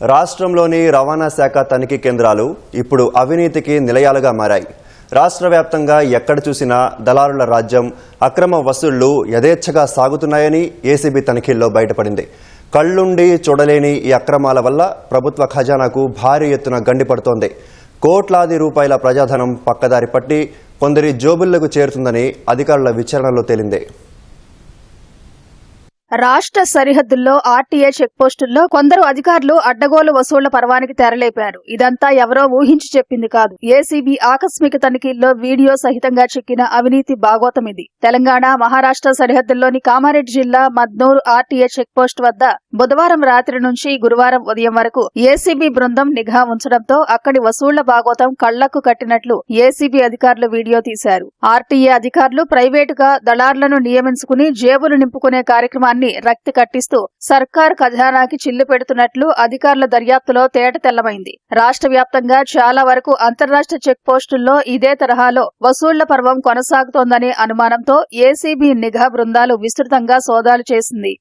రాష్ట్రంలోని రవాణా శాఖ తనిఖీ కేంద్రాలు ఇప్పుడు అవినీతికి నిలయాలుగా మారాయి. రాష్ట్ర వ్యాప్తంగా ఎక్కడ చూసినా దళారుల రాజ్యం అక్రమ వసూళ్ళు యథేచ్ఛగా సాగుతున్నాయని ఏసీబీ తనిఖీల్లో బయటపడింది. కళ్ళుండి చూడలేని ఈ అక్రమాల వల్ల ప్రభుత్వ ఖజానాకు భారీ ఎత్తున గండిపడుతోంది కోట్లాది రూపాయల ప్రజాధనం పక్కదారి పట్టి కొందరి జోబుల్లోకి చేరుతుందని అధికారుల విచారణలో తేలింది. రాష్ట్ర సరిహద్దుల్లో ఆర్టీఏ చెక్ పోస్టుల్లో కొందరు అధికారులు అడ్డగోలు వసూళ్ళ పర్వానికి తెరలేపారు. ఇదంతా ఎవరో ఊహించి చెప్పింది కాదు. ఏసీబీ ఆకస్మిక తనిఖీల్లో వీడియో సహితంగా చిక్కిన అవినీతి బాగోతం ఇది. తెలంగాణ మహారాష్ట్ర సరిహద్దుల్లోని కామారెడ్డి జిల్లా మద్నూర్ ఆర్టీఏ చెక్ పోస్ట్ వద్ద బుధవారం రాత్రి నుంచి గురువారం ఉదయం వరకు ఏసీబీ బృందం నిఘా ఉంచడంతో అక్కడి వసూళ్ళ బాగోతం కళ్ళకు కట్టినట్లు ఏసీబీ అధికారులు వీడియో తీశారు. ఆర్టీఏ అధికారులు ప్రైవేటుగా దళార్లను నియమించుకుని జేబులు నింపుకునే కార్యక్రమాన్ని రక్తి కట్టిస్తూ సర్కార్ ఖజానాకి చిల్లు పెడుతున్నట్లు అధికారుల దర్యాప్తులో తేట తెల్లమైంది. రాష్ట్ర వ్యాప్తంగా చాలా వరకు అంతర్రాష్ట్ర చెక్ పోస్టుల్లో ఇదే తరహాలో వసూళ్ళ పర్వం కొనసాగుతోందనే అనుమానంతో ఏసీబీ నిఘా బృందాలు విస్తృతంగా సోదాలు చేసింది.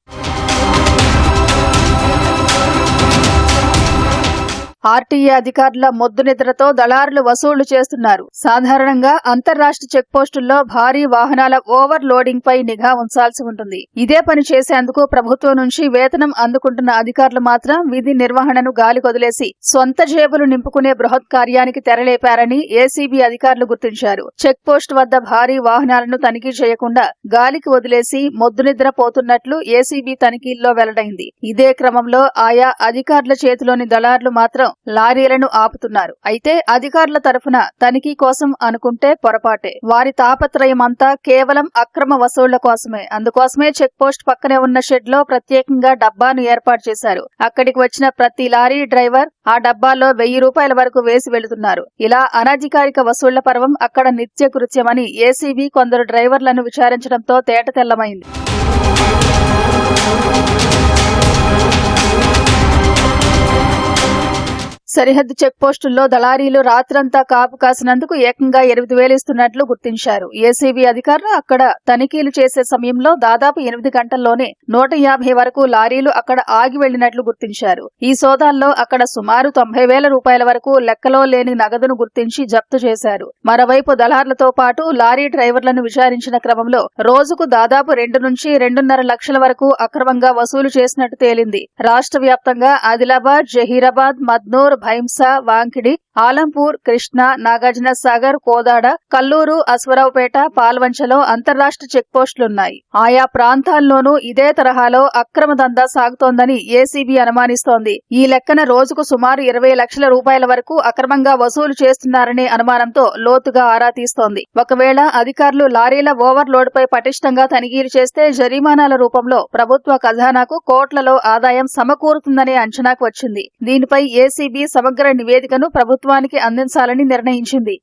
ఆర్టీఏ అధికారుల మొద్దు నిద్రతో దళారులు వసూళ్ళు చేస్తున్నారు. సాధారణంగా అంతర్రాష్ట్ర చెక్ పోస్టుల్లో భారీ వాహనాల ఓవర్ లోడింగ్ పై నిఘా ఉంచాల్సి ఉంటుంది. ఇదే పని చేసేందుకు ప్రభుత్వం నుంచి వేతనం అందుకుంటున్న అధికారులు మాత్రం విధి నిర్వహణను గాలి కొదిలేసి సొంత జేబులు నింపుకునే బృహత్ కార్యానికి తెరలేపారని ఏసీబీ అధికారులు గుర్తించారు. చెక్ పోస్ట్ వద్ద భారీ వాహనాలను తనిఖీ చేయకుండా గాలికి వదిలేసి మొద్దు నిద్ర పోతున్నట్లు ఏసీబీ తనిఖీల్లో వెల్లడైంది. ఇదే క్రమంలో ఆయా అధికారుల చేతిలోని దళారులు మాత్రం లారీలను ఆపుతున్నారు. అయితే అధికారుల తరఫున తనిఖీ కోసం అనుకుంటే పొరపాటే. వారి తాపత్రయమంతా కేవలం అక్రమ వసూళ్ళ కోసమే. అందుకోసమే చెక్ పోస్ట్ పక్కనే ఉన్న షెడ్లో ప్రత్యేకంగా డబ్బాను ఏర్పాటు చేశారు. అక్కడికి వచ్చిన ప్రతి లారీ డ్రైవర్ ఆ డబ్బాలో వెయ్యి రూపాయల వరకు వేసి వెళుతున్నారు. ఇలా అనధికారిక వసూళ్ళ పర్వం అక్కడ నిత్య కృత్యమని ఏసీబీ కొందరు డ్రైవర్లను విచారించడంతో తేట తెల్లమైంది సరిహద్దు చెక్ పోస్టుల్లో దళారీలు రాత్రంతా కాపు కాసినందుకు ఏకంగా ఎనిమిది వేలు ఇస్తున్నట్లు గుర్తించారు. ఏసీబీ అధికారులు అక్కడ తనిఖీలు చేసే సమయంలో దాదాపు ఎనిమిది గంటల్లోనే నూట యాభై వరకు లారీలు అక్కడ ఆగి వెళ్ళినట్లు గుర్తించారు. ఈ సోదాల్లో అక్కడ సుమారు తొంభై వేల రూపాయల వరకు లెక్కలో లేని నగదును గుర్తించి జప్తు చేశారు. మరోవైపు దళారులతో పాటు లారీ డ్రైవర్లను విచారించిన క్రమంలో రోజుకు దాదాపు రెండు నుంచి రెండున్నర లక్షల వరకు అక్రమంగా వసూలు చేసినట్టు తేలింది. రాష్ట్ర వ్యాప్తంగా ఆదిలాబాద్ జహీరాబాద్ మద్నూర్ భైంస వాంకిడి ఆలంపూర్ కృష్ణ నాగార్జున సాగర్ కోదాడ కల్లూరు అశ్వరావుపేట పాల్వంచలో అంతర్రాష్ట్ర చెక్పోస్టులున్నాయి. ఆయా ప్రాంతాల్లోనూ ఇదే తరహాలో అక్రమ దందా సాగుతోందని ఏసీబీ అనుమానిస్తోంది. ఈ లెక్కన రోజుకు సుమారు ఇరవై లక్షల రూపాయల వరకు అక్రమంగా వసూలు చేస్తున్నారనే అనుమానంతో లోతుగా ఆరా తీస్తోంది. ఒకవేళ అధికారులు లారీల ఓవర్లోడ్ పై పటిష్టంగా తనిఖీలు చేస్తే జరిమానాల రూపంలో ప్రభుత్వ ఖజానాకు కోట్లలో ఆదాయం సమకూరుతుందనే అంచనాకు వచ్చింది. దీనిపై ఏసీబీ సమగ్ర నివేదికను ప్రభుత్వానికి అందించాలని నిర్ణయించింది.